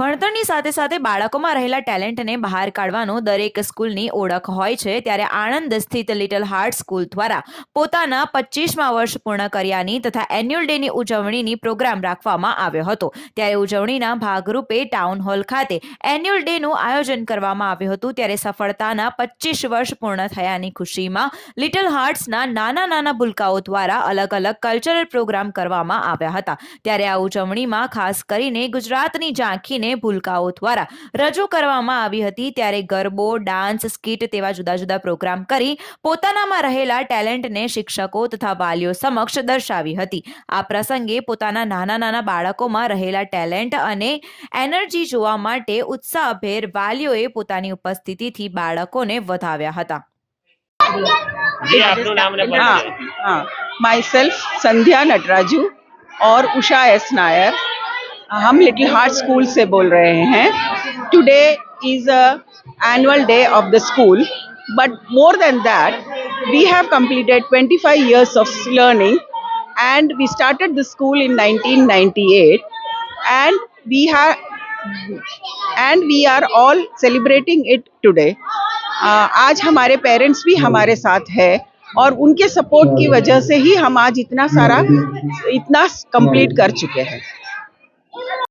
ભણતરની સાથે સાથે બાળકોમાં રહેલા ટેલેન્ટને બહાર કાઢવાનો દરેક સ્કૂલની ઓળખ હોય છે, ત્યારે આણંદ સ્થિત લિટલ હાર્ટ સ્કૂલ દ્વારા પોતાના પચીસમા વર્ષ પૂર્ણ કર્યાની તથા એન્યુઅલ ડેની ઉજવણીની પ્રોગ્રામ રાખવામાં આવ્યો હતો. ત્યારે ઉજવણીના ભાગરૂપે ટાઉન હોલ ખાતે એન્યુઅલ ડેનું આયોજન કરવામાં આવ્યું હતું. ત્યારે સફળતાના પચીસ વર્ષ પૂર્ણ થયાની ખુશીમાં લિટલ હાર્ટ્સના નાના નાના ભૂલકાઓ દ્વારા અલગ અલગ કલ્ચરલ પ્રોગ્રામ કરવામાં આવ્યા હતા. ત્યારે આ ઉજવણીમાં ખાસ કરીને ગુજરાતની ઝાંખીને ભૂલકાઓ દ્વારા રજૂ કરવામાં આવી હતી ત્યારે ગરબો ડાન્સ સ્કીટ તેવા જુદા જુદા પ્રોગ્રામ કરી પોતાનામાં રહેલા ટેલેન્ટને શિક્ષકો તથા વાલીઓ સમક્ષ દર્શાવી હતી આ પ્રસંગે પોતાના નાના નાના બાળકોમાં રહેલા ટેલેન્ટ અને એનર્જી જોવા માટે ઉત્સાહભેર વાલીઓએ પોતાની ઉપસ્થિતિથી બાળકોને વધાવ્યા હતા જી આપનું નામ ને हाँ પરિચય हाँ माई सेल्फ संध्या नटराजू और उषा एस नायर हम लिटिल हार्ट स्कूल से बोल रहे हैं। Today is a annual day of the school but more than that we have completed 25 years of learning and we started the school in 1998 and we have and we are all celebrating it today. Uh, आज हमारे parents भी हमारे साथ है और उनके support की वजह से ही हम आज इतना सारा इतना कंप्लीट कर चुके हैं।